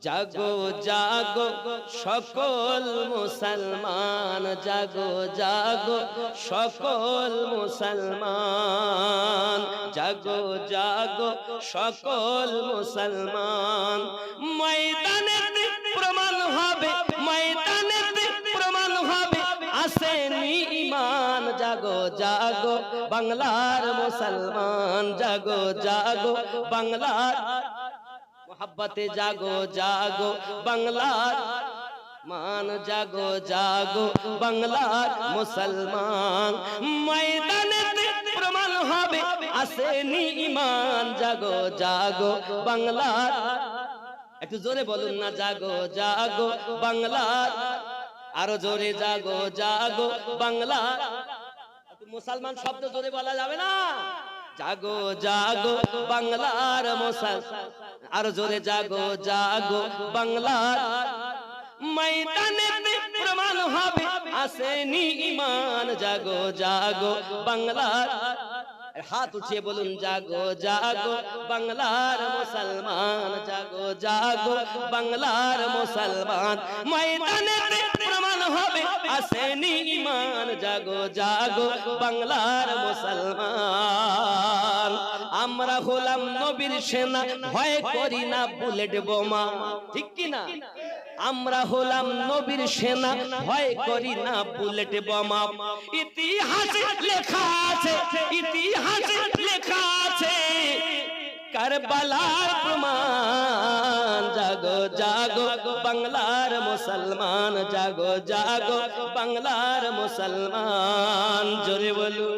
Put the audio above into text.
জাগো জাগো, সকল মুসলমান, জাগো জাগো, সকল মুসলমান, জাগো জাগো, সকল মুসলমান। ময়দানে প্রমাণ হবে ময়দানে প্রমাণ হবে, আসেনি ইমান জাগো জাগো, বাংলার মুসলমান, জাগো জাগো, বাংলার মোহাব্বতে জাগো জাগো বাংলার মান জাগো জাগো বাংলার মুসলমান ময়দানে প্রমাণ হবে আসেনি ইমান জাগো জাগো বাংলার একটু জোরে বলুন না, জাগো জাগো, বাংলার। আরও জোরে জাগো জাগো বাংলা মুসলমান শব্দ জোরে বলা যাবে না? জাগো জাগো, বাংলার মুসল আরও জোরে জাগো জাগো বাংলার ময়দানে প্রমাণ হবে আসেনি ইমান। জাগো জাগো বাংলার হাত উঠিয়ে বলুন জাগো জাগো বাংলার মুসলমান। জাগো জাগো বাংলার মুসলমান। ময়দানে প্রমাণ হবে আসেনি ইমান। জাগো জাগো বাংলার মুসলমান। আমরা হলাম নবীর সেনা। ভয় করি না বুলেট বোমা। ঠিক কি না? আমরা হলাম নবীর সেনা। ভয় করি না বুলেট বোমা। ইতিহাস লেখা আছে, ইতিহাসে লেখা আছে। কারবালার প্রমাণ। জাগো জাগো, বাংলার মুসলমান। জাগো জাগো, বাংলার মুসলমান। জোরে বলুন।